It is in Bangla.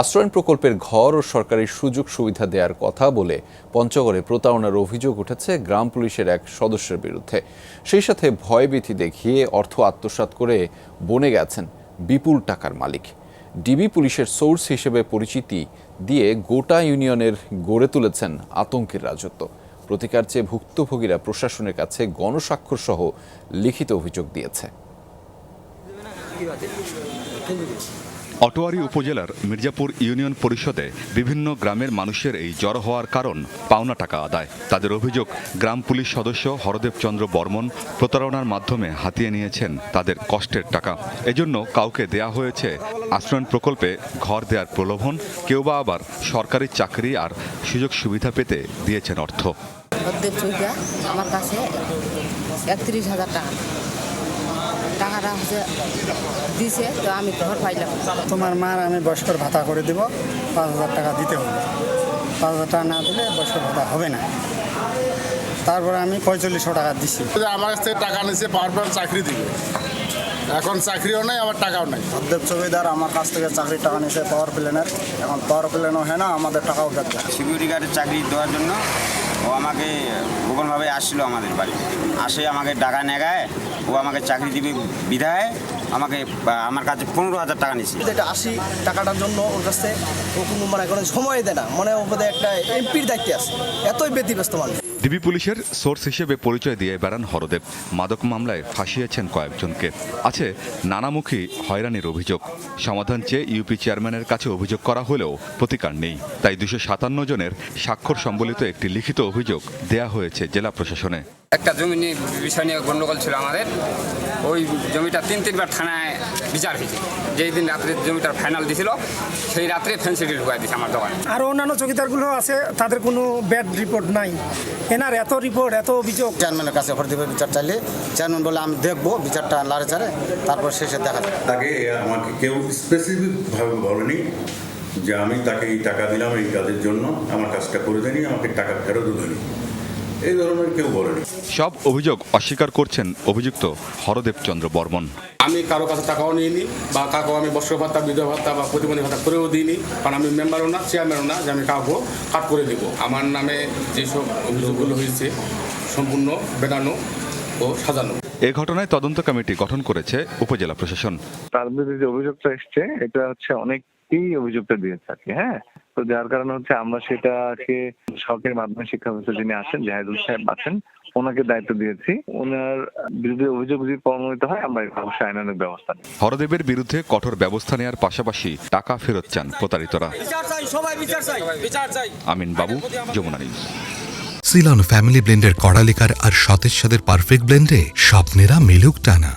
আশ্রয়ণ প্রকল্পের ঘর ও সরকারি সুযোগ সুবিধা দেওয়ার কথা বলে পঞ্চগড়ে প্রতারণার অভিযোগ উঠেছে গ্রাম পুলিশের এক সদস্যের বিরুদ্ধে। সেই সাথে ভয়ভীতি দেখিয়ে অর্থ আত্মসাৎ করে বনে গেছেন বিপুল টাকার মালিক। ডিবি পুলিশের সোর্স হিসেবে পরিচিতি দিয়ে গোটা ইউনিয়নের গড়ে তুলেছেন আতঙ্কের রাজত্ব। প্রতিকার চেয়ে ভুক্তভোগীরা প্রশাসনের কাছে গণস্বাক্ষর সহ লিখিত অভিযোগ দিয়েছে। অটোয়ারি উপজেলার মির্জাপুর ইউনিয়ন পরিষদে বিভিন্ন গ্রামের মানুষের এই জড়ো হওয়ার কারণ পাওনা টাকা আদায়। তাদের অভিযোগ, গ্রাম পুলিশ সদস্য হরদেব চন্দ্র বর্মন প্রতারণার মাধ্যমে হাতিয়ে নিয়েছেন তাদের কষ্টের টাকা। এজন্য কাউকে দেয়া হয়েছে আশ্রয়ণ প্রকল্পে ঘর দেওয়ার প্রলোভন কেউ বা আবার সরকারি চাকরি আর সুযোগ সুবিধা পেতে দিয়েছেন অর্থ। আমার কাছে একত্রিশ হাজার টাকা। টাকাটা হচ্ছে দিছে তো আমি ঘর পাইলাম। তোমার মার আমি বয়স্কর ভাতা করে দেব পাঁচ হাজার টাকা দিতে হবে। পাঁচ হাজার টাকা না দিলে বয়স্কর ভাতা হবে না। তারপরে আমি পঁয়তাল্লিশশো টাকা দিছি। আমার কাছ থেকে টাকা নিচ্ছে পাওয়ার পর চাকরি দিবে। এখন চাকরিও নেই আবার টাকাও নেই। অর্ধেক চৌকিদার আমার কাছ থেকে চাকরির টাকা নিয়েছে পাওয়ার প্ল্যানের এখন পাওয়ার প্ল্যানও হয় না আমাদের টাকাও বেকার সিকিউরিটি গার্ডের চাকরি দেওয়ার জন্য ও আমাকে গোপনভাবে আসছিল আমাদের বাড়ি। আসে আমাকে টাকা নেগায় ও আমাকে চাকরি দিবে বিধায় আমাকে আমার কাছে পনেরো হাজার টাকা নিচ্ছে এটা আশি টাকাটার জন্য ওর কাছে ও কোনো মানে কোনো সময় দেয় না। মানে ও বোধহয় একটা এমপির দায়িত্বে আছে। এতই ব্যতিব্যস্ত মানুষ। ডিবি পুলিশের সোর্স হিসেবে পরিচয় দিয়ে বেড়ান হরদেব। মাদক মামলায় ফাঁসিয়েছেন কয়েকজনকে। আছে নানামুখী হয়রানির অভিযোগ। সমাধান চেয়ে ইউপি চেয়ারম্যানের কাছে অভিযোগ করা হলেও প্রতিকার নেই। তাই দুশো সাতান্ন জনের স্বাক্ষর সম্বলিত একটি লিখিত অভিযোগ দেয়া হয়েছে জেলা প্রশাসনে। একটা জমি নিয়ে বিষয় নিয়ে গন্ডগোল ছিল আমাদের। ওই জমিটা তিন তিনবার থানায় বিচার হয়েছে। যেই দিন রাত্রে জমিটার ফাইনাল দিছিল সেই রাত্রে ফেন্সিটি ঢুকাই দিয়েছে আমার দোকানে। আর অন্যান্য চকিদারগুলো আছে তাদের কোনো ব্যাড রিপোর্ট নাই। এনার এত রিপোর্ট এত অভিযোগ। চেয়ারম্যানের কাছে হরদেবের বিচার চাইলে চেয়ারম্যান বলে আমি দেখব বিচারটা লাড়ে চারে তারপর শেষে দেখা যাবে। তাকে আমাকে কেউ স্পেসিফিকভাবে বলেনি যে আমি তাকে এই টাকা দিলাম এই কাজের জন্য আমার কাজটা করে দেয়নি আমাকে টাকা ফেরতও দেয়নি। এই ধরনের কেউ বলেনি সব অভিযোগ অস্বীকার করছেন অভিযুক্ত হরদেব চন্দ্র বর্মন। আমি কারও কাছে টাকাও নিইনি বা কাউকে আমি বর্ষ ভাতা বিধবা ভাতা বা প্রতিবন্ধী ভাতা করেও দিইনি কারণ আমি মেম্বারও না চেয়ারম্যানও না যে আমি কাউকে কাট করে দিব। আমার নামে যেসব অভিযোগগুলো হয়েছে সম্পূর্ণ বেদানো ও সাজানো। এ ঘটনায় তদন্ত কমিটি গঠন করেছে উপজেলা প্রশাসন। তার বিরুদ্ধে যে অভিযোগটা এসছে এটা হচ্ছে অনেকেই অভিযোগটা দিয়ে থাকে হ্যাঁ? তো যার কারণে হচ্ছে আমরা সেটাকে সরকারি মাধ্যমিক শিক্ষা ব্যবস্থা যিনি আছেন জাহিদুল সাহেব আছেন ওনাকে দায়িত্ব দিয়েছি। ওনার বিরুদ্ধে অভিযোগ যদি প্রমাণিত হয় আমরা অবশ্যই আইনানুক ব্যবস্থা নেব। হরদেবের বিরুদ্ধে কঠোর ব্যবস্থা নেওয়ার পাশাপাশি টাকা ফেরত চান প্রতারিতরা। বিচার সবাই বিচার চাই বিচার চাই। Amin Babu Jamuna news. Ceylon family ব্লেন্ডের কড়ালিকার আর সতেজ সাদের পারফেক্ট ব্লেন্ডে স্বপ্নেরা মিলুক টানা।